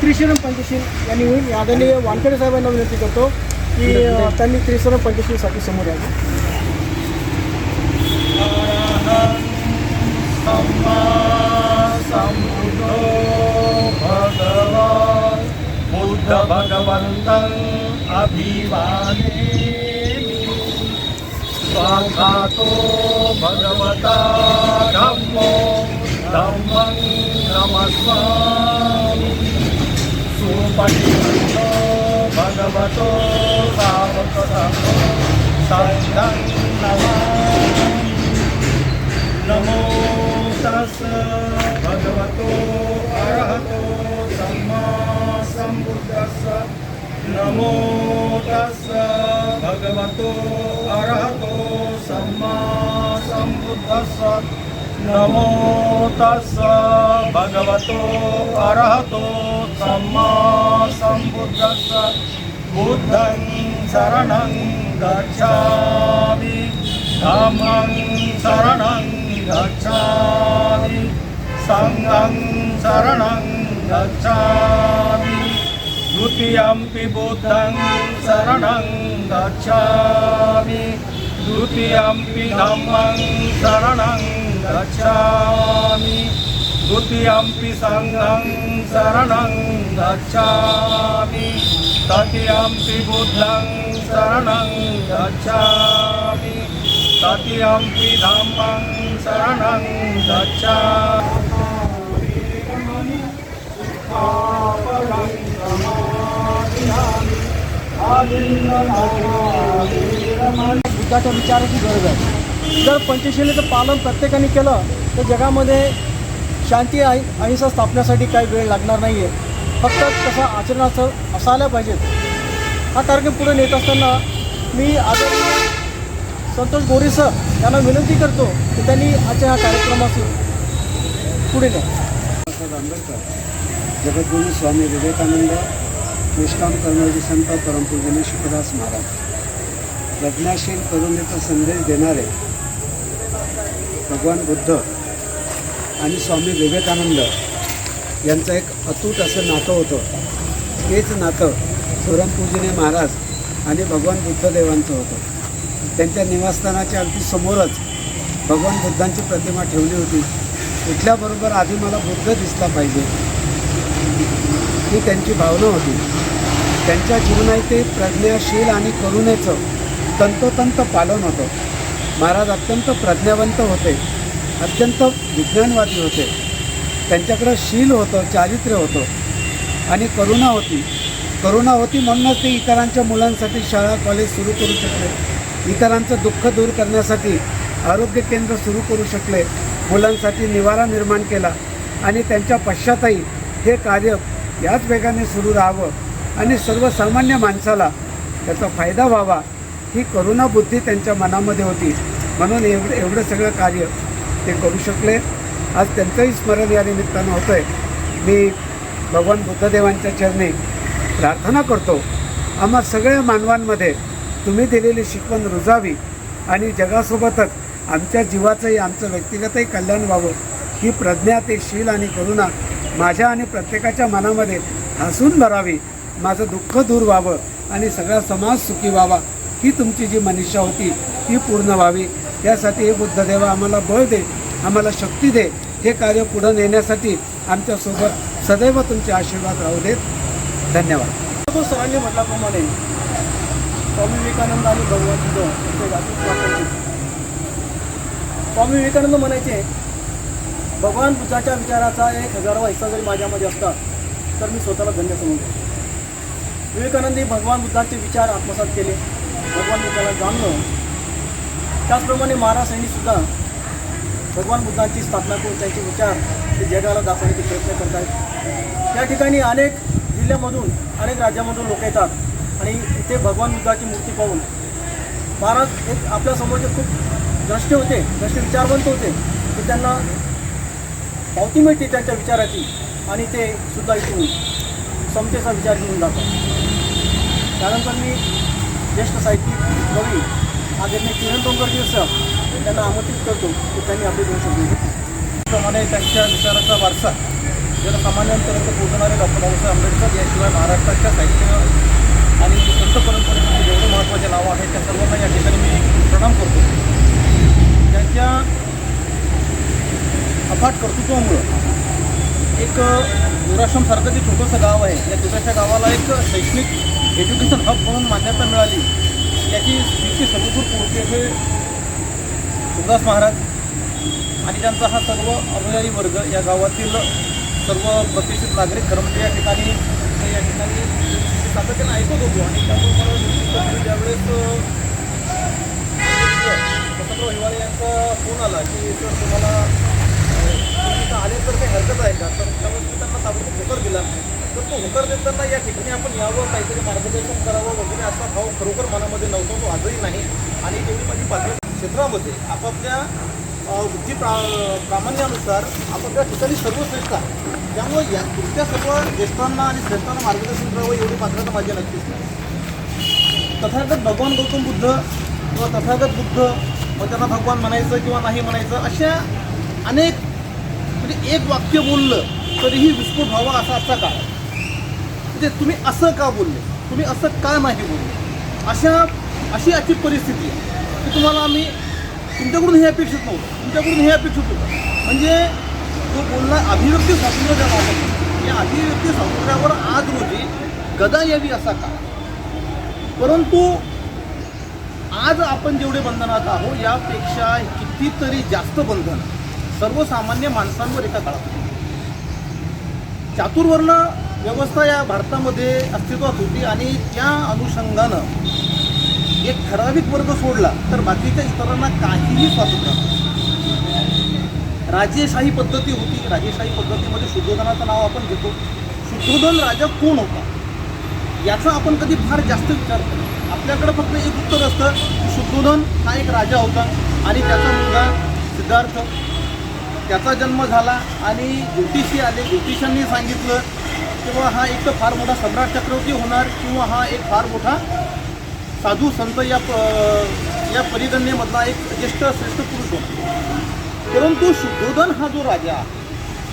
त्रिशरण पंचशील यांनी होईल आदरणीय वानखेडे साहेबांना विनंती करतो की अ, त्यांनी त्रिशरण पंचशीलसाठी समोर यावं भगवान् बुद्ध भगवन्तम् अभिवादेमि स्वाखातो भगवता धम्मो धम्मं नमस्वामि Patito Bhagavato Bhavato Sarang Nama Namo Tassa Bhagavato Arahato Samma Sambuddhassa Namo Tassa Bhagavato Arahato Samma Sambuddhassa नमो तस् भगवतो अरहतो सम्मा सम्बुद्धस्स बुद्धं शरणं गच्छामि धम्मं शरणं गच्छामि सङ्गं शरणं गच्छामि द्वितीयम्पि बुद्धं शरणं गच्छामि द्वितीयम्पि धम्मं शरणं गच्छामि द्वितीयम्पि सङ्गं शरणं गच्छामि तृतीयम्पि बुद्धं शरणं गच्छामि तृतीयम्पि धम्मं शरणं गच्छामि बुद्धाच्या विचाराची गरज आहे जर पंचशिलेचं पालन प्रत्येकाने केलं तर जगामध्ये शांती अहि अहिंसा स्थापण्यासाठी काही वेळ लागणार नाही आहे फक्त तसं आचरणाचं असायला पाहिजेत. हा कार्यक्रम पुढे नेत असताना मी आदरणीय संतोष गोरे सर यांना विनंती करतो की त्यांनी आजच्या ह्या कार्यक्रमाशी पुढे न्या बाबासाहेब आंबेडकर जगद्गुरू स्वामी विवेकानंद निष्काम कर्मयोगी संत परमपूजने शुभदास महाराज. प्रज्ञाशील करुणेचा संदेश देणारे भगवान बुद्ध आणि स्वामी विवेकानंद यांचं एक अतूट असं नातं होतं. तेच नातं स्वरमपूजने महाराज आणि भगवान बुद्धदेवांचं होतं. त्यांच्या निवासस्थानाच्या अगदी समोरच भगवान बुद्धांची प्रतिमा ठेवली होती. उठल्याबरोबर आधी मला बुद्ध दिसला पाहिजे. ही त्यांची भावना होती. त्यांच्या जीवनात ते प्रज्ञाशील आणि करुणेचं तंतोतंत पालन होतं. महाराज अत्यंत प्रज्ञावंत होते अत्यंत विज्ञानवादी होते. त्यांच्याकडं शील होतं चारित्र्य होतं आणि करुणा होती. करुणा होती म्हणूनच ते इतरांच्या मुलांसाठी शाळा कॉलेज सुरू करू शकले. इतरांचं दुःख दूर करण्यासाठी आरोग्य केंद्र सुरू करू शकले. मुलांसाठी निवारा निर्माण केला आणि त्यांच्या पश्चातही हे कार्य याच वेगाने सुरू राहावं आणि सर्वसामान्य माणसाला त्याचा फायदा व्हावा ही करुणा बुद्धी त्यांच्या मनामध्ये होती. म्हणून एवढं एवढं सगळं कार्य ते करू शकले. आज त्यांचंही स्मरण या निमित्तानं होतं आहे मी भगवान बुद्धदेवांच्या चरणी प्रार्थना करतो. आम्हा सगळ्या मानवांमध्ये तुम्ही दिलेली शिकवण रुजावी आणि जगासोबतच आमच्या जीवाचंही आमचं व्यक्तिगतही कल्याण व्हावं. ही प्रज्ञा ते शील आणि करुणा माझ्या आणि प्रत्येकाच्या मनामध्ये हसून भरावी. माझं दुःख दूर व्हावं आणि सगळा समाज सुखी व्हावा. ही तुमची जी मनीषा होती ती पूर्ण व्हावी. यासाठी हे बुद्धदेवा आम्हाला बळ दे आम्हाला शक्ती दे. हे कार्य पुढं नेण्यासाठी आमच्यासोबत सदैव तुमचे आशीर्वाद राहू देत. धन्यवाद. सरांनी म्हटल्याप्रमाणे स्वामी विवेकानंद आणि भगवान बुद्ध स्वामी विवेकानंद म्हणायचे भगवान बुद्धाच्या विचाराचा एक हजारवा हिस्सा जरी माझ्यामध्ये असता तर मी स्वतःला धन्य समजतो. विवेकानंदी भगवान बुद्धाचे विचार आत्मसात केले. भगवान बुद्धाला जाणलं त्याचप्रमाणे महाराज यांनी सुद्धा भगवान बुद्धांची स्थापना करून त्यांचे विचार ते जगाला दाखवण्याचे प्रयत्न करत आहेत त्या ठिकाणी अनेक जिल्ह्यामधून अनेक राज्यामधून लोक येतात आणि इथे भगवान बुद्धाची मूर्ती पाहून महाराज एक आपल्यासमोरचे खूप द्रष्टे होते द्रष्टे विचारवंत होते. की त्यांना पावती मिळते त्यांच्या विचाराची आणि ते सुद्धा इथून समतेचा विचार घेऊन जातात. त्यानंतर मी ज्येष्ठ साहित्यिक कवी आदरणीय किरण डोंगरजी सर त्यांना आमंत्रित करतो की त्यांनी आपली दोन शब्द बोलावे. त्यांच्या विचाराचा वारसा जनसामान्यांपर्यंत पोहोचणारे डॉक्टर बाबासाहेब आंबेडकर याशिवाय महाराष्ट्राच्या साहित्य आणि संत परंपरेमध्ये जेवढे महत्त्वाचे नावं आहेत त्या सर्वांना या ठिकाणी मी प्रणाम करतो त्यांच्या अफाट कर्तृत्वामुळं एक दुराश्रमसारखं जे छोटंसं गाव आहे या छोट्याशा गावाला एक शैक्षणिक एज्युकेशन हब म्हणून मान्यता मिळाली. याची स्थिती सर्वदूर पोहोचले हे सुभाष महाराज आणि त्यांचा हा सर्व अनुयायी वर्ग या गावातील सर्व प्रतिष्ठित नागरिक कर्मचारी या ठिकाणी या ठिकाणी सातत्याने ऐकत होतो. आणि त्यामुळे मला निश्चितच ज्यावेळेस वसंतराव हिवाळे यांचा फोन आला की सर तुम्हाला तुम्ही आले तर काही हरकत आहे का? तर त्यावेळेस त्यांना ताबडतोब पेपर दिला. तर तो होकार देताना या ठिकाणी आपण यावं काहीतरी मार्गदर्शन करावं वगैरे असा भाव खरोखर मनामध्ये नव्हता तो आजही नाही. आणि तेवढी माझी पात्र क्षेत्रामध्ये आपापल्या बुद्धी प्रा प्रामाण्यानुसार आपापल्या ठिकाणी सर्वश्रेष्ठ आहे. त्यामुळे या तुमच्या सर्व ज्येष्ठांना आणि श्रेष्ठांना मार्गदर्शन करावं एवढी पात्रता माझी नक्कीच नाही. तथागत भगवान गौतम बुद्ध किंवा तथागत बुद्ध मग त्यांना भगवान म्हणायचं किंवा नाही म्हणायचं अशा अनेक म्हणजे एक वाक्य बोललं तरीही विस्फोट व्हावा असा आजचा काळ ते तुम्ही असं का बोलले? तुम्ही असं का नाही बोलले? अशा अशी आजची परिस्थिती आहे की तुम्हाला आम्ही तुमच्याकडून हे अपेक्षित नव्हतं. तुमच्याकडून हे अपेक्षित होतं. म्हणजे तो बोलला अभिव्यक्ती स्वातंत्र्य ज्याला आपण या अभिव्यक्ती स्वातंत्र्यावर आज रोजी गदा यावी असा का परंतु आज आपण जेवढे बंधनात आहोत यापेक्षा कितीतरी जास्त बंधन सर्वसामान्य माणसांवर एका काळात चातुर्वर्ण व्यवस्था या भारतामध्ये अस्तित्वात होती आणि त्या अनुषंगानं एक ठराविक वर्ग सोडला तर बाकीच्या इतरांना काहीही स्वातंत्र्य नव्हतं. राजेशाही पद्धती होती. राजेशाही पद्धतीमध्ये शुद्धोधनाचं नाव आपण घेतो. शुद्धोधन राजा कोण होता? याचा आपण कधी फार जास्त विचार करतो आपल्याकडे फक्त एक उत्तर असतं की शुद्धोधन हा एक राजा होता आणि त्याचा मुलगा सिद्धार्थ. त्याचा जन्म झाला आणि ज्योतिषी आले. ज्योतिषांनी सांगितलं किंवा हा एक तर फार मोठा सम्राट चक्रवर्ती होणार किंवा हा एक फार मोठा साधू संत या या परिगणनेमधला एक ज्येष्ठ श्रेष्ठ पुरुष होता परंतु शुद्धोधन हा जो राजा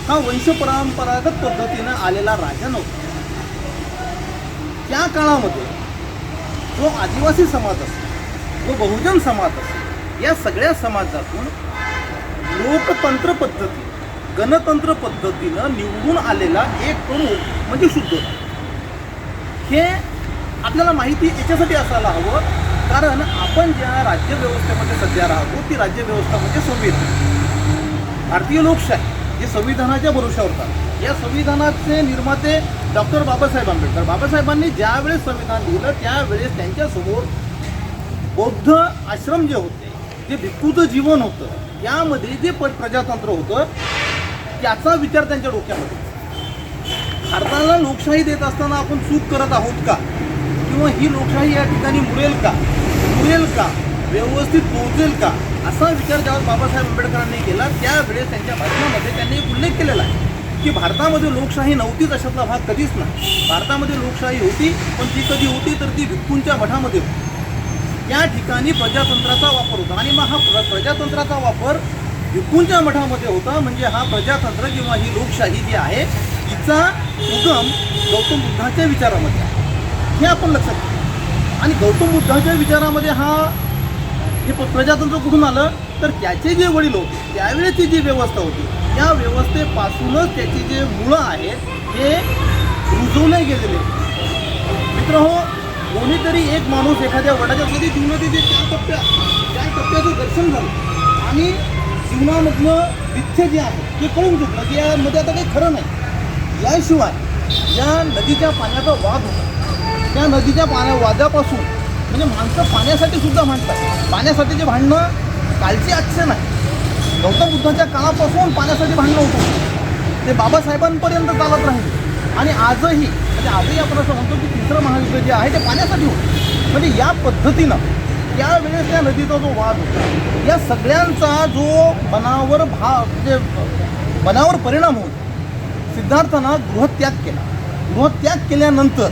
हा वंशपरंपरागत पद्धतीनं आलेला राजा नव्हता. त्या काळामध्ये जो आदिवासी समाज असेल जो बहुजन समाज असेल या सगळ्या समाजातून लोकतंत्र पद्धती गणतंत्र पद्धतीनं निवडून आलेला एक प्रमुख म्हणजे शुद्ध. हे आपल्याला माहिती याच्यासाठी असायला हवं कारण आपण ज्या राज्यव्यवस्थेमध्ये सध्या राहतो ती राज्यव्यवस्था म्हणजे संविधान. भारतीय लोकशाही जे संविधानाच्या भरोशावर होतात या संविधानाचे निर्माते डॉक्टर बाबासाहेब आंबेडकर. बाबासाहेबांनी ज्यावेळेस संविधान लिहिलं त्यावेळेस त्यांच्यासमोर बौद्ध आश्रम जे होते जे भिक्खूचं जीवन होतं त्यामध्ये जे प्रजातंत्र होतं त्याचा विचार त्यांच्या डोक्यामध्ये. भारताला लोकशाही देत असताना आपण चूक करत आहोत का? किंवा ही लोकशाही या ठिकाणी मुरेल का? मुरेल का? व्यवस्थित पोहोचेल का? असा विचार ज्यावेळेस बाबासाहेब आंबेडकरांनी केला त्यावेळेस त्यांच्या भाषणामध्ये त्यांनी एक उल्लेख केलेला आहे की भारतामध्ये लोकशाही नव्हतीच अशातला भाग कधीच नाही. भारतामध्ये लोकशाही होती पण ती कधी होती तर ती भिक्खूंच्या मठामध्ये होती. या ठिकाणी प्रजातंत्राचा वापर होता आणि मग हा प्र प्रजातंत्राचा वापर भिक्खूंच्या मठामध्ये होता. म्हणजे हा प्रजातंत्र किंवा ही लोकशाही जी आहे तिचा उगम गौतम बुद्धाच्या विचारामध्ये आहे. हे आपण लक्षात घेऊ आणि गौतम बुद्धाच्या विचारामध्ये हा हे प- प्रजातंत्र कुठून आलं? तर त्याचे जे वडील होते त्यावेळेची जी व्यवस्था होती त्या व्यवस्थेपासूनच त्याची जे मुळं आहेत हे रुजवले गेलेले मित्र हो कोणीतरी एक माणूस एखाद्या वडाच्या कधी जीवनात येते त्या टप्प्या त्या टप्प्याचं दर्शन झालं. आणि जीवनामधलं मिथ्य जे आहे ते कळून चुकलं की यामध्ये आता काही खरं नाही. याशिवाय या नदीच्या पाण्याचा वाद होता. त्या नदीच्या पाण्या वादापासून म्हणजे माणसं पाण्यासाठी सुद्धा भांडतात. पाण्यासाठी जे भांडणं कालची आजचे नाही. गौतम बुद्धाच्या काळापासून पाण्यासाठी भांडणं होतं. ते बाबासाहेबांपर्यंत चालत राहिले. आणि आजही म्हणजे आजही आपण असं म्हणतो की तिसरं महायुद्ध जे आहे ते पाण्यासाठी होतं. म्हणजे या पद्धतीनं त्यावेळेस त्या नदीचा जो वाद होता या सगळ्यांचा जो मनावर भा म्हणजे मनावर परिणाम होतो सिद्धार्थानं गृहत्याग केला. गृहत्याग केल्यानंतर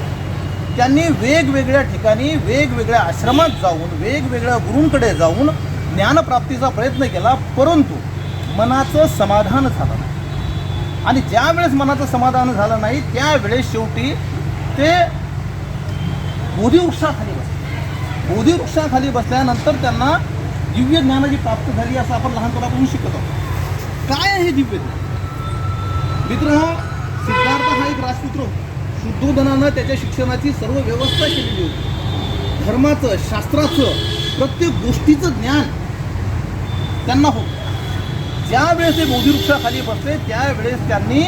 त्यांनी वेगवेगळ्या ठिकाणी वेगवेगळ्या आश्रमात जाऊन वेगवेगळ्या गुरूंकडे जाऊन ज्ञानप्राप्तीचा प्रयत्न केला परंतु मनाचं समाधान झालं नाही. आणि ज्यावेळेस मनाचं समाधान झालं नाही त्यावेळेस शेवटी ते बोधिवृक्षाखाली बोधीवृक्षाखाली बसल्यानंतर त्यांना दिव्य ज्ञानाची प्राप्त झाली असं आपण लहानपणापासून शिकत आहोत. काय आहे दिव्य ज्ञान? मित्र हा सिद्धार्थ हा एक राजपुत्र शुद्धोधनानं त्याच्या शिक्षणाची सर्व व्यवस्था केलेली होती. धर्माचं शास्त्राचं प्रत्येक गोष्टीचं ज्ञान त्यांना होतं. ज्यावेळेस ते बोधिवृक्षाखाली बसले त्यावेळेस त्यांनी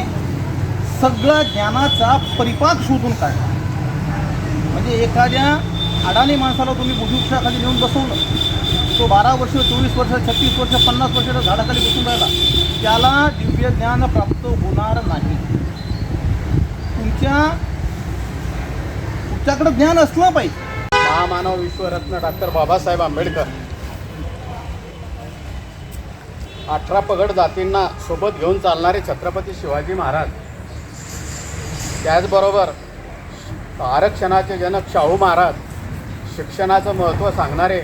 सगळ्या ज्ञानाचा परिपाक शोधून काढला. म्हणजे एखाद्या अडाणी माणसाला तुम्ही बोधिवृक्षाखाली नेऊन बसवलं. तो बारा वर्ष चोवीस वर्ष छत्तीस वर्ष पन्नास वर्षाच्या झाडाखाली बसून राहिला. त्याला दिव्य ज्ञान प्राप्त होणार नाही. तुमच्या तुमच्याकडे ज्ञान असलं पाहिजे. महामानव विश्वरत्न डॉक्टर बाबासाहेब आंबेडकर. अठरा पगड जातींना सोबत घेऊन चालणारे छत्रपती शिवाजी महाराज. त्याचबरोबर आरक्षणाचे जनक शाहू महाराज. शिक्षणाचं महत्त्व सांगणारे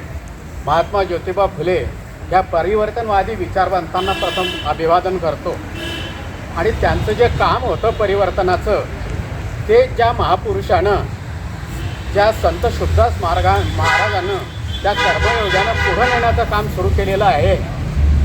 महात्मा ज्योतिबा फुले या परिवर्तनवादी विचारवंतांना प्रथम अभिवादन करतो. आणि त्यांचं जे काम होतं परिवर्तनाचं ते ज्या महापुरुषानं ज्या संत शुद्धदास मार्गा महाराजानं त्या कर्मयोगानं पुढं नेण्याचं काम सुरू केलेलं आहे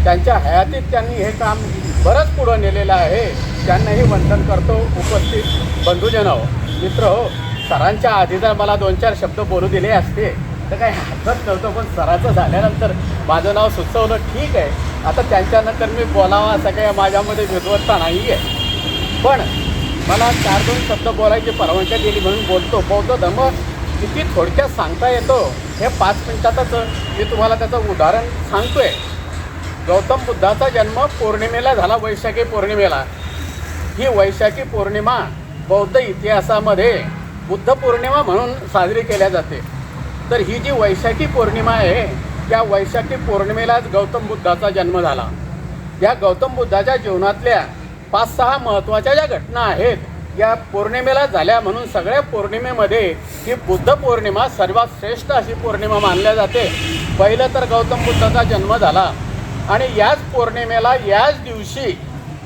त्यांच्या हयातीत त्यांनी हे काम बरंच पुढं नेलेलं आहे त्यांनाही वंदन करतो. उपस्थित बंधुजन हो मित्र हो सरांच्या आधी जर मला दोन चार शब्द बोलू दिले असते तर काही हरकत नव्हतं पण सराचं झाल्यानंतर माझं नाव सुचवलं ठीक आहे. आता त्यांच्यानंतर मी बोलावा असं काही माझ्यामध्ये विद्वत्ता नाही आहे पण मला चार दोन शब्द बोलायची परवानगी दिली म्हणून बोलतो. बौद्ध धर्म किती थोडक्यात सांगता येतो? हे पाच मिनिटातच मी तुम्हाला त्याचं उदाहरण सांगतोय. गौतम बुद्धाचा जन्म पौर्णिमेला झाला वैशाखी पौर्णिमेला. ही वैशाखी पौर्णिमा बौद्ध इतिहासामध्ये बुद्ध पौर्णिमा म्हणून साजरी केल्या जाते. तर ही जी वैशाखी पौर्णिमा आहे त्या वैशाखी पौर्णिमेलाच गौतम बुद्धाचा जन्म झाला. या गौतम बुद्धाच्या जीवनातल्या पाच सहा महत्त्वाच्या ज्या घटना आहेत या पौर्णिमेला झाल्या म्हणून सगळ्या पौर्णिमेमध्ये ही बुद्ध पौर्णिमा सर्वात श्रेष्ठ अशी पौर्णिमा मानल्या जाते. पहिलं तर गौतम बुद्धाचा जन्म झाला आणि याच पौर्णिमेला याच दिवशी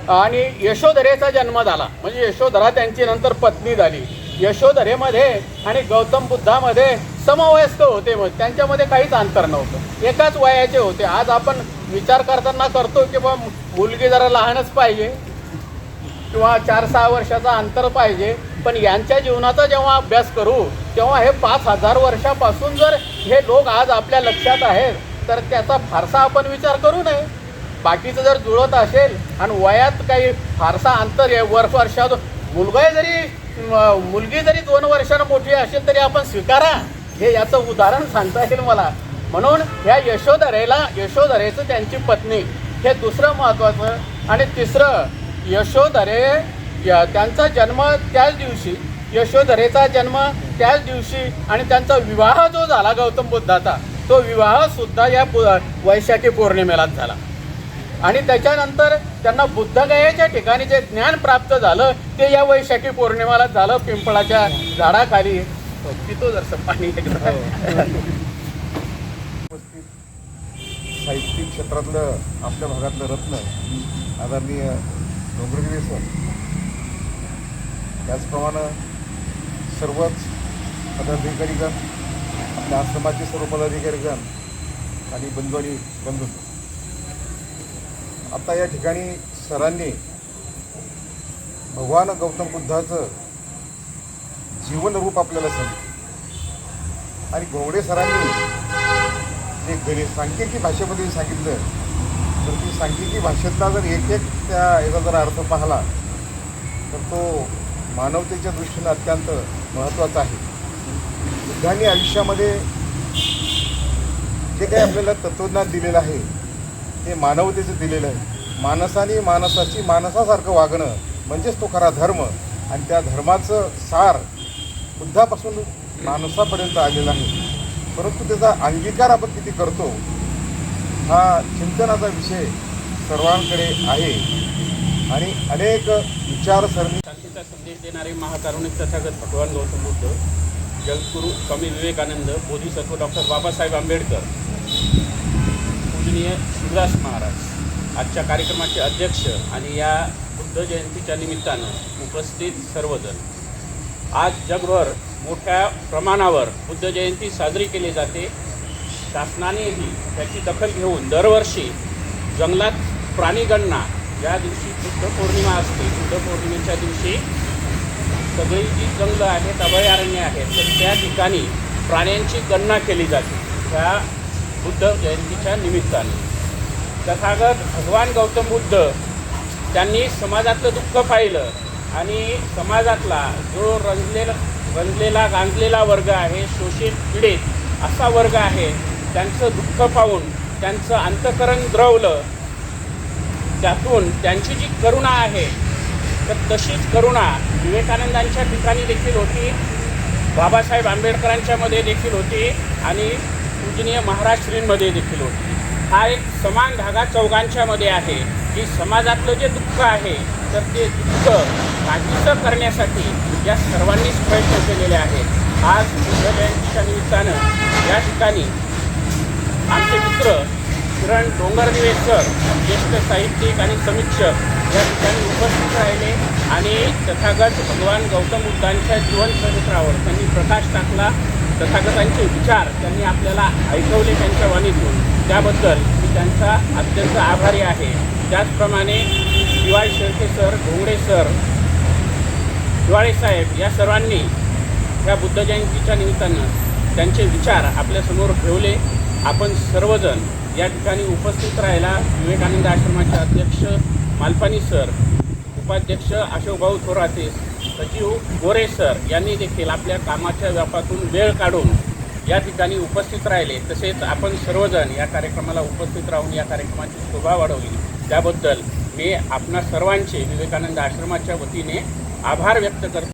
आणि यशोधरेचा जन्म झाला. म्हणजे यशोधरा त्यांची नंतर पत्नी झाली. यशोधरेमध्ये आणि गौतम बुद्धामध्ये समवयस्क होते मग त्यांच्यामध्ये काहीच अंतर नव्हतं. एकाच वयाचे होते. आज आपण विचार करताना करतो की बा मुलगी जरा लहानच पाहिजे किंवा चार सहा वर्षाचा अंतर पाहिजे. पण यांच्या जीवनाचा जेव्हा अभ्यास करू तेव्हा हे पाच हजार वर्षापासून जर हे लोक आज आपल्या लक्षात आहेत तर त्याचा फारसा आपण विचार करू नये. बाकीचं जर जुळत असेल आणि वयात काही फारसा अंतर आहे वर्ष वर्षात मुलगा जरी मुलगी जरी दोन वर्षानं मोठी असेल तरी आपण स्वीकारा. हे याचं उदाहरण सांगता येईल मला. म्हणून ह्या यशोधरेला यशोधरेचं त्यांची पत्नी हे दुसरं महत्त्वाचं. आणि तिसरं यशोधरे या त्यांचा जन्म त्याच दिवशी यशोधरेचा जन्म त्याच दिवशी आणि त्यांचा विवाह जो झाला गौतम बुद्धाचा तो विवाहसुद्धा या पु- वैशाखी पौर्णिमेलाच झाला. आणि त्याच्यानंतर त्यांना बुद्धगयाच्या ठिकाणी जे ज्ञान प्राप्त झालं ते या वैशाखी पौर्णिमाला झालं पिंपळाच्या झाडाखाली. हो, पितो जरसं पाणी हो. साहित्यिक क्षेत्रातलं आपल्या भागातलं रत्न आदरणीय डोंगरगिरी सर. त्याचप्रमाणे सर्वच पदाधिकारीगण आपल्या आश्रमाचे सर्व पदाधिकारीगण आणि बंधू आणि बंधू आता या ठिकाणी सरांनी भगवान गौतम बुद्धाचं जीवनरूप आपल्याला सांगितलं. आणि गोवडे सरांनी जे गणित सांख्यिकी भाषेमध्ये सांगितलं तर ती सांख्यिकी भाषेतला जर एक एक त्या याचा जर अर्थ पाहिला तर तो मानवतेच्या दृष्टीनं अत्यंत महत्त्वाचा आहे. बुद्धांनी आयुष्यामध्ये जे काही आपल्याला तत्त्वज्ञान दिलेलं आहे हे मानवतेचं दिलेलं आहे. माणसाने माणसाची माणसासारखं वागणं म्हणजेच तो खरा धर्म आणि त्या धर्माचं सार बुद्धापासून माणसापर्यंत आलेला आहे. परंतु त्याचा अंगीकार आपण किती करतो हा चिंतनाचा विषय सर्वांकडे आहे. आणि अनेक विचारसरणी शांतीचा संदेश देणारे महाकारुणिक तथागत भगवान गौतम बुद्ध जगद्गुरू स्वामी विवेकानंद बोधिसत्व डॉक्टर बाबासाहेब आंबेडकर पूजनीय शिवराज महाराज आजच्या कार्यक्रमाचे अध्यक्ष आणि या बुद्ध जयंतीच्या निमित्तानं उपस्थित सर्वजण. आज जगभर मोठ्या प्रमाणावर बुद्ध जयंती साजरी केली जाते. शासनानेही त्याची दखल घेऊन दरवर्षी जंगलात प्राणीगणना ज्या दिवशी बुद्ध पौर्णिमा असते बुद्ध पौर्णिमेच्या दिवशी सगळी जी जंगलं आहेत अभयारण्य आहेत तर त्या ठिकाणी प्राण्यांची गणना केली जाते. त्या बुद्ध जयंतीच्या निमित्ताने. तथागत भगवान गौतम बुद्ध त्यांनी समाजातलं दुःख पाहिलं आणि समाजातला जो रंजलेला रंजलेला गांजलेला वर्ग आहे शोषित पीडित असा वर्ग आहे त्यांचं दुःख पाहून त्यांचं अंतकरण द्रवलं त्यातून त्यांची जी करुणा आहे तर तशीच करुणा विवेकानंदांच्या ठिकाणी देखील होती बाबासाहेब आंबेडकरांच्यामध्ये देखील होती आणि पूजनीय महाराष्ट्रींमध्ये देखील होती. हा एक समान धागा चौघांच्यामध्ये आहे. की समाजातलं जे दुःख आहे तर ते दुःख काहीसं करण्यासाठी या सर्वांनीच प्रयत्न केलेले आहेत. आज बुद्ध जयंतीच्या निमित्तानं या ठिकाणी आमचे मित्र किरण डोंगरदिवे सर ज्येष्ठ साहित्यिक आणि समीक्षक या ठिकाणी उपस्थित राहिले आणि तथागत भगवान गौतम बुद्धांच्या जीवनचरित्रावर त्यांनी प्रकाश टाकला. तथागतांचे विचार त्यांनी आपल्याला ऐकवले त्यांच्या वाणीतून. त्याबद्दल मी त्यांचा अत्यंत आभारी आहे. त्याचप्रमाणे दिवाळी शेळके सर घोंगडे सर दिवाळे साहेब या सर्वांनी ह्या बुद्ध जयंतीच्या निमित्तानं त्यांचे विचार आपल्यासमोर ठेवले. आपण सर्वजण या ठिकाणी उपस्थित राहायला विवेकानंद आश्रमाचे अध्यक्ष मालपानी सर उपाध्यक्ष अशोकभाऊ थोराते सचिव गोरे सर यांनी देखील आपल्या कामाच्या व्यापातून वेळ काढून या ठिकाणी उपस्थित राहिले. तसेच आपण सर्वजण या कार्यक्रमाला उपस्थित राहून या कार्यक्रमाची शोभा वाढवली. त्याबद्दल मी आपणा सर्वांचे विवेकानंद आश्रमाच्या वतीने आभार व्यक्त करतो.